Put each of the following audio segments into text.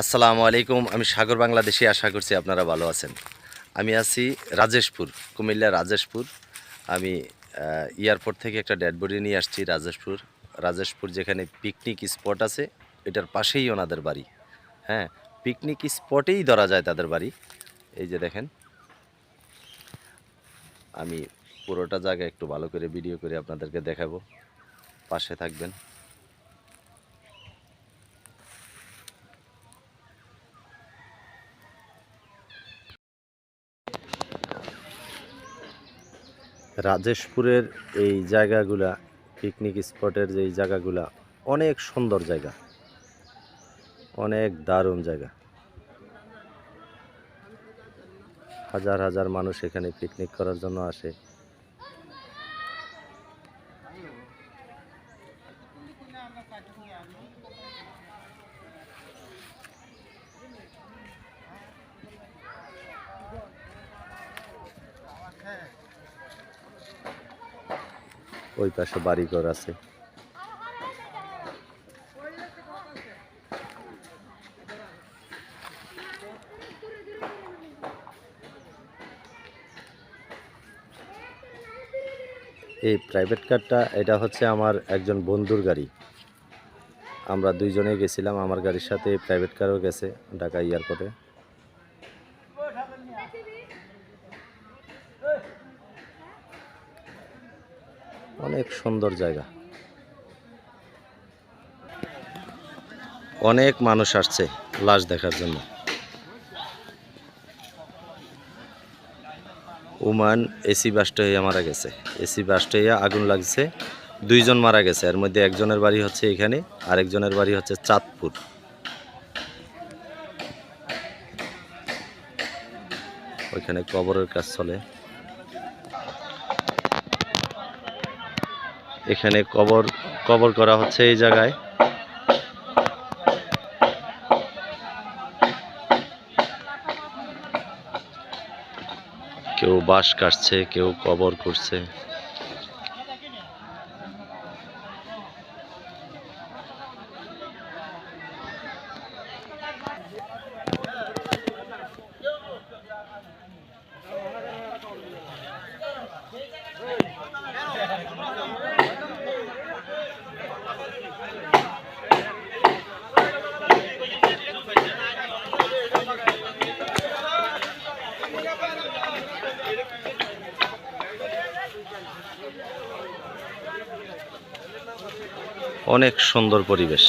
আসসালামু আলাইকুম, আমি সাগর বাংলাদেশে আশা করছি আপনারা ভালো আছেন। আমি আছি রাজেশপুর, কুমিল্লা রাজেশপুর। আমি এয়ারপোর্ট থেকে একটা ডেড নিয়ে আসছি রাজেশপুর। রাজেশপুর যেখানে পিকনিক স্পট আছে, এটার পাশেই ওনাদের বাড়ি। হ্যাঁ পিকনিক স্পটেই ধরা যায় তাদের বাড়ি। এই যে দেখেন। আমি পুরোটা জায়গা একটু ভালো করে ভিডিও করে আপনাদেরকে দেখাবো। পাশে থাকবেন। রাজেশপুরের এই জায়গাগুলা পিকনিক স্পটের যে জায়গাগুলা, অনেক সুন্দর জায়গা। অনেক দারুণ জায়গা। হাজার হাজার মানুষ এখানে পিকনিক করার জন্য আসে। ওই পাশে বাড়িঘর আছে। এই প্রাইভেট কারটা এটা হচ্ছে আমার একজন বন্ধুর গাড়ি। আমরা দুইজনে গেছিলাম, আমার গাড়ির সাথে প্রাইভেট কারও গেছে ঢাকা এয়ারপোর্টে অনেক সুন্দর জায়গা। অনেক মানুষ আসছে লাশ দেখার জন্য। ওমান এসি বাসটা হইয়া মারা গেছে। এসি বাসটা হইয়া আগুন লাগছে। দুইজন মারা গেছে। এর মধ্যে একজনের বাড়ি হচ্ছে এখানে, আরেকজনের বাড়ি হচ্ছে চাঁদপুর। ওইখানে কবরের কাজ চলে। এখানে কবর কবর করা হচ্ছে এই জায়গায়। কেউ বাস কাটছে কেউ কবর করছে। অনেক সুন্দর পরিবেশ।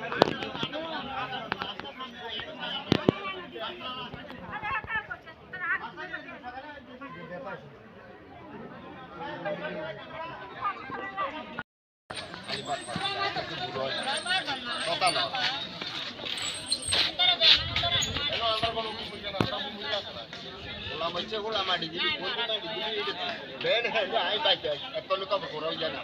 বেড है ಬೇಡ ಆಯ್ತು ಆಯ್ತು ಎತ್ತಲು ಕಬ್ಬು ಕೊಡೋ ಜನ